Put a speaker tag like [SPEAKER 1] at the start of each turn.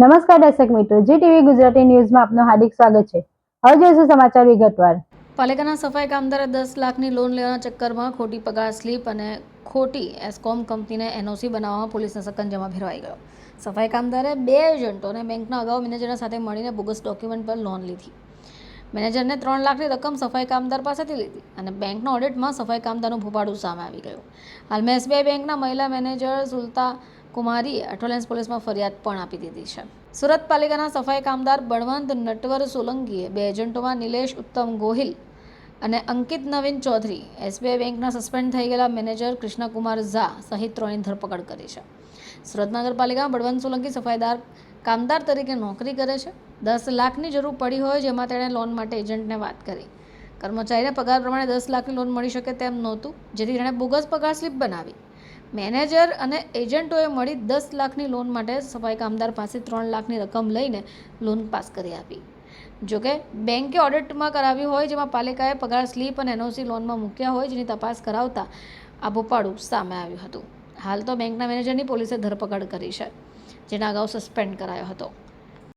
[SPEAKER 1] નમસ્કાર દર્શક મિત્રો જી ટીવી ગુજરાતી ન્યૂઝમાં આપનું હાર્દિક સ્વાગત છે. હવે જોઈશું સમાચાર વિગતવાર.
[SPEAKER 2] પાલિકાના સફાઈ કામદારે દસ લાખની લોન લેવાના ચક્કરમાં ખોટી પગાર સ્લીપ અને ખોટી એસ્કોમ કંપનીને એનઓસી બનાવવામાં પોલીસના સકંજામાં ભેરવાઈ ગયો. સફાઈ કામદારે બે એજન્ટોને બેંકના અગાઉ મેનેજરના સાથે મળીને બોગસ ડોક્યુમેન્ટ પર લોન લીધી. મેનેજરને ત્રણ લાખની રકમ સફાઈ કામદાર પાસેથી લીધી અને બેંકના ઓડિટમાં સફાઈ કામદારનું ભૂપાડું સામે આવી ગયું. હાલમાં એસબીઆઈ બેંકના મહિલા મેનેજર સુલતા કુમારીએ અઠોલેન્સ પોલીસમાં ફરિયાદ પણ આપી દીધી છે. સુરત પાલિકાના સફાઈ કામદાર બળવંત નટવર સોલંકીએ બે એજન્ટોમાં નિલેશ ઉત્તમ ગોહિલ અને અંકિત નવીન ચૌધરી એસબીઆઈ બેંકના સસ્પેન્ડ થઈ ગયેલા મેનેજર કૃષ્ણકુમાર ઝા સહિત ત્રણની ધરપકડ કરી છે. સુરત નગરપાલિકામાં બળવંત સોલંકી સફાઈદાર કામદાર તરીકે નોકરી કરે છે. દસ લાખની જરૂર પડી હોય જેમાં તેણે લોન માટે એજન્ટને વાત કરી. કર્મચારીને પગાર પ્રમાણે દસ લાખની લોન મળી શકે તેમ નહોતું, જેથી તેણે બોગસ પગાર સ્લીપ બનાવી. મેનેજર અને એજન્ટોએ મળી દસ લાખની લોન માટે સફાઈ કામદાર પાસે ત્રણ લાખની રકમ લઈને લોન પાસ કરી આપી. જોકે, બેંકે ઓડિટમાં કરાવ્યું હોય જેમાં પાલિકાએ પગાર સ્લીપ અને એનઓસી લોનમાં મૂક્યા હોય જેની તપાસ કરાવતા આ ભોપાળું સામે આવ્યું હતું. હાલ તો બેંકના મેનેજરની પોલીસે ધરપકડ કરી છે, જેના અગાઉ સસ્પેન્ડ કરાયો હતો.